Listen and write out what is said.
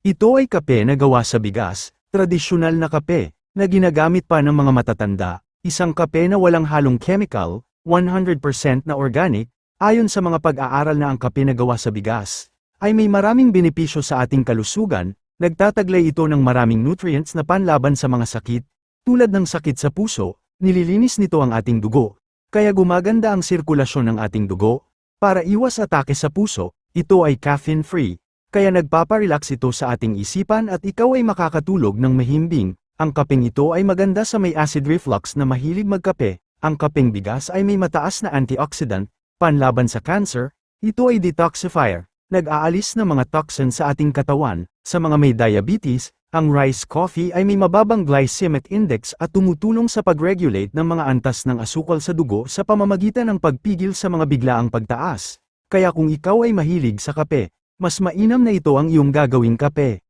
Ito ay kape na gawa sa bigas, tradisyonal na kape, na ginagamit pa ng mga matatanda, isang kape na walang halong chemical, 100% na organic, ayon sa mga pag-aaral na ang kape na gawa sa bigas, ay may maraming benepisyo sa ating kalusugan, nagtataglay ito ng maraming nutrients na panlaban sa mga sakit, tulad ng sakit sa puso, nililinis nito ang ating dugo, kaya gumaganda ang sirkulasyon ng ating dugo, para iwas atake sa puso, ito ay caffeine-free, kaya nagpaparelax ito sa ating isipan at ikaw ay makakatulog ng mahimbing. Ang kapeng ito ay maganda sa may acid reflux na mahilig magkape. Ang kapeng bigas ay may mataas na antioxidant, panlaban sa cancer. Ito ay detoxifier, nag-aalis ng mga toxin sa ating katawan. Sa mga may diabetes, ang rice coffee ay may mababang glycemic index at tumutulong sa pag-regulate ng mga antas ng asukal sa dugo sa pamamagitan ng pagpigil sa mga biglaang pagtaas. Kaya kung ikaw ay mahilig sa kape, mas mainam na ito ang iyong gagawing kape.